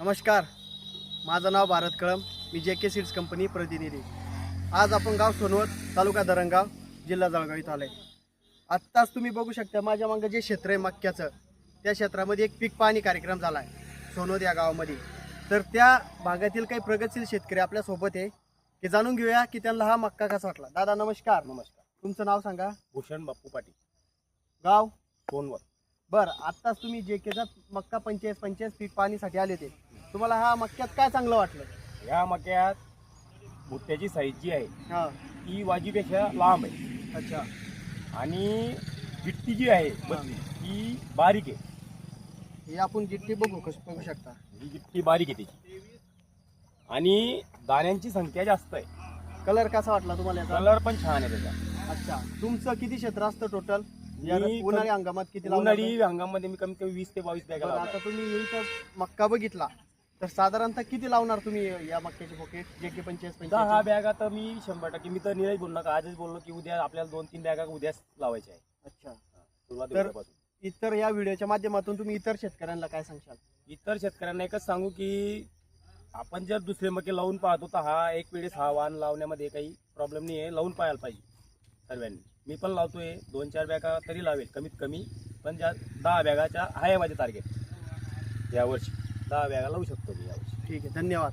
नमस्कार. माझं नाव भारत कळम मी जे के सीड्स कंपनी प्रतिनिधी. आज आपण गाव सोनवत तालुका धरणगाव जिल्हा जळगाव इथं आलं आहे आत्ताच तुम्ही बघू शकता माझ्या मागं जे क्षेत्र आहे मक्याचं त्या क्षेत्रामध्ये एक पीक पाहणी कार्यक्रम झाला आहे सोनवत या गावामध्ये. तर त्या भागातील काही प्रगतशील शेतकरी आपल्यासोबत आहे की जाणून घेऊया की त्यांना हा मक्का कसा वाटला. दादा नमस्कार नमस्कार. तुमचं नाव सांगा. भूषण बाप्पू पाटील. गाव? फोनवर बरं आत्ताच तुम्ही जे केचा मक्का पंचेचाळीस पंचेचाळीस पीक पाहणीसाठी आले ते. तुम्हाला हा मक्यात काय चांगलं वाटलं? या मक्यात भुट्ट्याची साईज जी आहे हां. ती वाजीपेक्षा लांब आहे. अच्छा. आणि गिट्टी जी आहे बदली ती बारीक आहे. हे आपण गिट्टी बघू कशी बघू शकता. ही गिट्टी बारीक आहे त्याची. आणि दाण्यांची संख्या जास्त आहे. कलर कसा वाटला तुम्हाला याचा? कलर पण छान आहे त्याचा. अच्छा. तुमचं किती क्षेत्र असतं टोटल मी उन्हाळी हंगामात किती लावलं उन्हाळी होतं? हंगामध्ये मी कमीत कमी वीस ते बावीस बॅगा आता तुम्ही इथं मक्का बघितला. तर साधारणतः किती लावणार तुम्ही या मक्याचे पोकेट जे की पंचेचाळीस दहा पंचेचाळीस. बॅगा तर मी शंभर टक्के मी तर निराश बोललो का आजच बोललो की उद्या आपल्याला दोन तीन बॅगा उद्याच लावायच्या आहे अच्छा. सुरुवात तर- उद्यापासून. इतर या व्हिडिओच्या माध्यमातून तुम्ही इतर शेतकऱ्यांना काय सांगशाल? इतर शेतकऱ्यांना एकच सांगू की आपण जर दुसरे मके लावून पाहतो तर हा एक वेळेस हा वाण लावण्यामध्ये काही प्रॉब्लेम नाही आहे लावून पाहायला पाहिजे सर्वांनी. मी पण लावतोय. दोन चार बॅगा तरी लावेल कमीत कमी. पण ज्या दहा बॅगाच्या आहे माझे टार्गेट यावर्षी दहा बॅगा लावू शकतो मी यावर्षी. ठीक आहे धन्यवाद.